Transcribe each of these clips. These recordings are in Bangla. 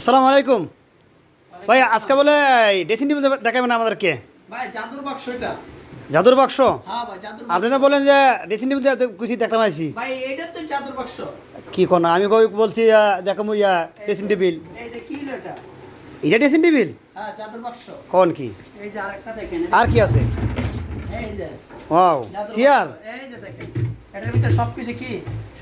আসসালামু আলাইকুম। ভাই আজকে বলে ড্রেসিং টেবিল দেখাবেন আমাদেরকে? ভাই জাদুর বাক্স এটা। জাদুর বাক্স? হ্যাঁ ভাই জাদুর আপনি না বলেন যে ড্রেসিং টেবিল কিছু দেখতে পাইছি ভাই এইটা তো জাদুর বাক্স। কি কোন? আমি কই বলছি দেখাবো ইয়া ড্রেসিং টেবিল এইটা এটা? ড্রেসিং টেবিল হ্যাঁ বাক্স। কোন কি? এই যে আরেকটা দেখেন। আর কি আছে? এই যে। Wow chair? বাক্স, এই যে দেখেন এটার ভিতরে সবকিছু কি?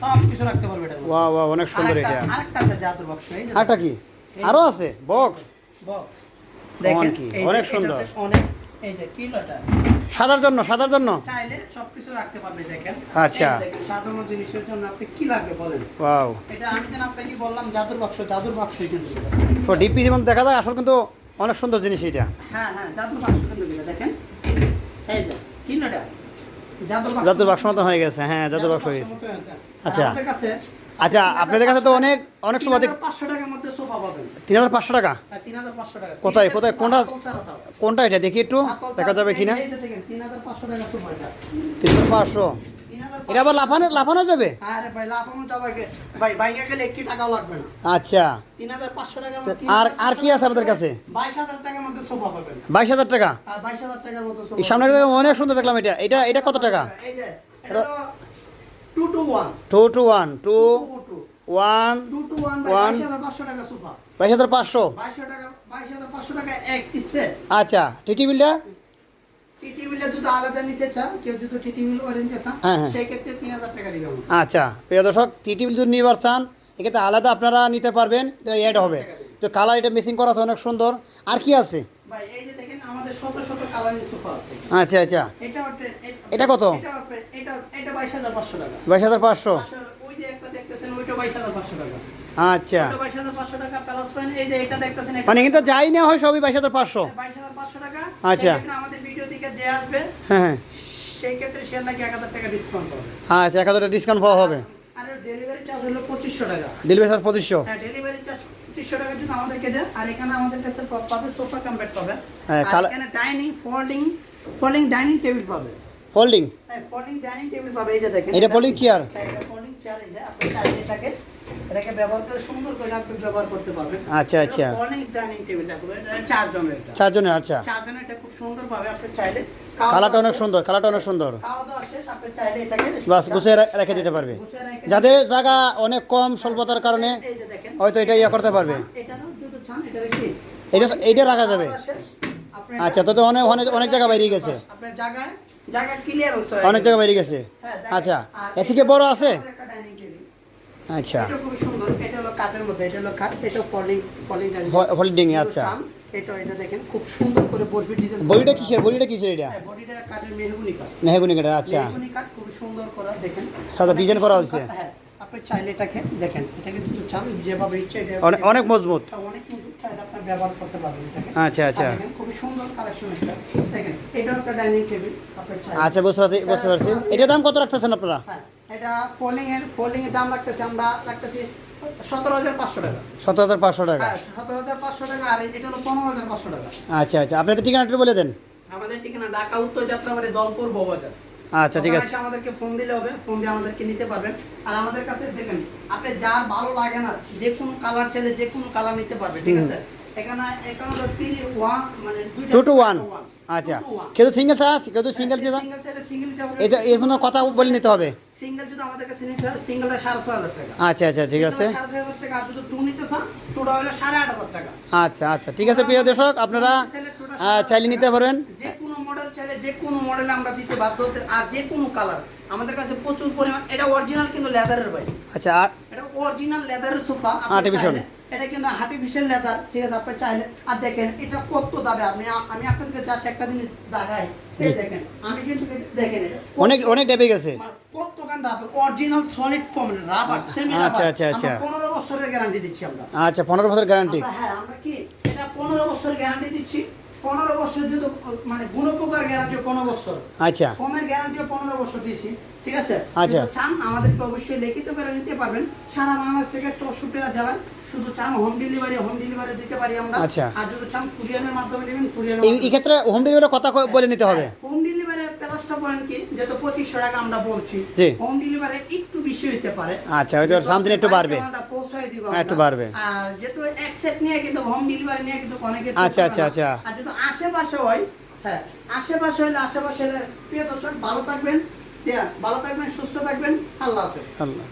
সব কিছু রাখতে পারবে এটা। ওয়াও ওয়াও অনেক সুন্দর এটা। আরেকটা আছে জাদুর বাক্স। এই যে আরটা কি? আরও আছে? বক্স বক্স দেখেন, অনেক সুন্দর। অনেক এই যে কি হলো এটা সাদার জন্য সাদার জন্য? চাইলে সবকিছু রাখতে পারবে দেখেন। আচ্ছা। সাধারণ জিনিসের জন্য আপনি কি লাগবে বলেন? ওয়াও এটা আমি যেন আপনাকে বললাম জাদুর বাক্স জাদুর কিন্তু তো ডিপি যেমন দেখা যায় আসলে কিন্তু অনেক সুন্দর জিনিস এটা। হ্যাঁ হ্যাঁ জাদুর বাক্স কিন্তু দেখেন। এই যে কি না এটা জাদুর বাক্স। জাদুর বাক্স মতন হয়ে গেছে হ্যাঁ জাদুর বাক্স হয়ে গেছে। আচ্ছা। আমাদের কাছে আচ্ছা আপনাদের কাছে তো অনেক অনেক সময় দেখ 3500 টাকার মধ্যে সোফা পাবেন। তিন হাজার পাঁচশো টাকা? হ্যাঁ 3500 টাকা। কোথায়- কোথায়- কোনটা-। কোনটা এটা? দেখি একটু দেখা যাবে কিনা। যে দেখেন 3500 টাকা সোফা তিন হাজার পাঁচশো। 3500 এটা আবার লাফানো লাফানো যাবে? না। আচ্ছা। 3500 টাকার মধ্যে আর আর কি আছে আপনাদের কাছে? 22000 টাকার মধ্যে সোফা পাবেন। বাইশ হাজার টাকা? আর 22000 টাকার মধ্যে সোফা এই সামনে অনেক সুন্দর দেখলাম এটা। এটা এটা কত টাকা? এই যে এটা 2 two 1 two two one two 2 one 2 two 1 One. 22500 টাকা বাইশ হাজার পাঁচশো? টাকা 22500 টাকা আচ্ছা টিটি বিলটা? হ্যাঁ, হ্যাঁ। সেই ক্ষেত্রে 3000 টাকা দিবেন আচ্ছা প্রিয় দর্শক টিটি বিল যদি নিবার চান এক্ষেত্রে আলাদা আপনারা নিতে পারবেন অ্যাড হবে। তো কালার এটা মিসিং করা আছে অনেক সুন্দর। আর কি আছে? ভাই এই যে দেখেন আমাদের শত শত কালারিং সোফা আছে। আচ্ছা আচ্ছা। এটা এটা কত? এটা এটা এটা 22500 টাকা। বাইশ হাজার পাঁচশো? পাঁচশো- ওই যে একটা দেখতেছেন ওইটা 22500 টাকা। আচ্ছা। 22500 মানে কিন্তু যাই না হয় সবই বাইশ হাজার পাঁচশো। আচ্ছা। আমাদের ভিডিও থেকে যে আসবে হ্যাঁ হ্যাঁ। সেই ক্ষেত্রে সে নাকি 1000 টাকা ডিসকাউন্ট পাবে। আচ্ছা এক হাজার ডিসকাউন্ট পাওয়া হবে। আর ডেলিভারি চার্জ হলো 2500 টাকা। ডেলিভারি চার্জ পঁচিশশো। হ্যাঁ ডেলিভারি চার্জ 2500 টাকা যদি আমাদেরকে দেন। আর এখানে আমাদের কাছে পাবে সোফা কমপ্লিট পাবে হ্যাঁ, আর এখানে dining folding folding dining table পাবে হ্যাঁ ফোল্ডিং ডাইনিং টেবিল পাবে এই যে দেখেন এটা folding chair? হ্যাঁ, এটা ফোল্ডিং চেয়ার এই যে আপনি চাইলে এটাকে এটাকে ব্যবহার করে সুন্দর করে আপনি ব্যবহার করতে পারবেন। আচ্ছা, আচ্ছা। ফোল্ডিং ডাইনিং টেবিল দেখো এটা আচ্ছা। চারজনের এটা খুব সুন্দর পাবে আপনি চাইলে কালারটা অনেক সুন্দর কালারটা অনেক সুন্দর। বাস গুছিয়ে রেখে দিতে পারবে। যাদের জায়গা অনেক কম স্বল্পতার কারণে হয়তো এটা ইয়ে করতে পারবে। এটা এইটা রাখা যাবে। আচ্ছা তো তো অনেক অনেক অনেক জায়গা বাইরে গেছে। অনেক জায়গা বাইরে গেছে। আচ্ছা এসি কে বড় আছে? আচ্ছা। হোল্ডিং আচ্ছা। বডিটা কিসের? বডিটা কিসের এটা? মেহগুনি কাঠ। আচ্ছা। খুব সুন্দর করা দেখেন। সাদা ডিজাইন করা হয়েছে। হ্যাঁ আপনি চাইলে এটাকে দেখেন এটাকে যদি চান যেভাবে ইচ্ছে অনেক অনেক মজবুত। অনেক মজবুত চাইলে আপনি ব্যবহার করতে পারবেন এটাকে। আচ্ছা আচ্ছা। দেখেন খুবই সুন্দর কালেকশন এটা। দেখেন এটাও একটা ডাইনিং টেবিল আপনি আচ্ছা বুঝতে পারছি বুঝতে পারছি। এটার দাম কত রাখতেছেন আপনারা? হ্যাঁ এটা ফোল্ডিং এর ফোল্ডিং এর দাম রাখতেছি আমরা রাখতেছি সতেরো হাজার পাঁচশো টাকা। সতেরো হাজার পাঁচশো টাকা। হ্যাঁ সতেরো হাজার পাঁচশো টাকা আর এটা হলো পনেরো হাজার পাঁচশো টাকা। আচ্ছা আচ্ছা। আপনাদের ঠিকানাটা বলে দেন। আমাদের ঠিকানা ঢাকা উত্তর যাত্রাবাড়ি দলপুর বউবাজার আচ্ছা ঠিক আছে। আমাদেরকে ফোন দিলে হবে ফোন দিয়ে আমাদেরকে নিতে পারবেন। আর আমাদের কাছে দেখেন আপনি যার ভালো লাগে না যে কোনো কালার চাইলে যে কোনো কালার নিতে পারবে ঠিক আছে? এখানে এখানে ওয়ান মানে টু টু ওয়ান আচ্ছা। কেউ সিঙ্গেল আছে কেউ সিঙ্গেল এটা এর মধ্যে কথা বলে নিতে হবে? সিঙ্গেল যদি আমাদের কাছে নিতে হয় সিঙ্গেলটা সাড়ে ছয় হাজার টাকা। আচ্ছা আচ্ছা ঠিক আছে। সাড়ে ছয় হাজার টাকা আর যদি টু নিতে চান টুটা হলো সাড়ে আট হাজার টাকা। আচ্ছা আচ্ছা ঠিক আছে প্রিয় দর্শক আপনারা চাইলে নিতে পারবেন। চাইলে যে কোনো মডেল আমরা দিতে বাধ্য হতে আর যে কোনো কালার আমাদের কাছে প্রচুর পরিমাণ এটা অরিজিনাল কিন্তু লেদারের ভাই। আচ্ছা আর? এটা অরিজিনাল লেদারের সোফা Artificial। এটা কিন্তু আর্টিফিশিয়াল লেদার ঠিক আছে আপনি চাইলে আর দেখেন এটা কত দামে? আপনি আমি আপনাদেরকে চাষ একটা জিনিস দেখাই। এই। দেখেন আমি কিন্তু দেখেন এটা অনেক অনেক ডেবে গেছে। মানে কত গান original solid form rubber semi আচ্ছা, আচ্ছা, আচ্ছা। পনেরো বছরের গ্যারান্টি দিচ্ছি আমরা। আচ্ছা পনেরো বছর গ্যারান্টি হ্যাঁ আমরা কি এটা পনেরো বছর গ্যারান্টি দিচ্ছি। পনেরো বছর যেহেতু মানে গ্যারান্টি পনেরো বছর। আচ্ছা। গ্যারান্টি পনেরো বছর দিয়েছি ঠিক আছে? আচ্ছা। চান আমাদেরকে অবশ্যই লিখিত করে নিতে পারবেন। সারা বাংলাদেশ থেকে শুধু চান হোম ডেলিভারি হোম ডেলিভারি দিতে পারি আমরা। আচ্ছা। আর যদি চান কুরিয়ারের মাধ্যমে নেবেন কুরিয়ার এই ক্ষেত্রে হোম ডেলিভারি কথা বলে নিতে হবে। হোম ডেলিভারি প্লাসটা পয়েন্ট কি? যেহেতু পঁচিশশো টাকা আমরা বলছি। হোম ডেলিভারি একটু বেশি হতে পারে। আচ্ছা ওই সামথিং একটু বাড়বে। একটু বাড়বে। আর যেহেতু এক সেট নিয়ে কিন্তু হোম ডেলিভারি নিয়ে কিন্তু অনেকে আচ্ছা আচ্ছা, আচ্ছা। আচ্ছা আশেপাশে হয় হ্যাঁ আশেপাশে হলে আশেপাশে প্রিয় দর্শক, ভালো থাকবেন হ্যাঁ, ভালো থাকবেন, সুস্থ থাকবেন, আল্লাহ হাফেজ। আল্লাহ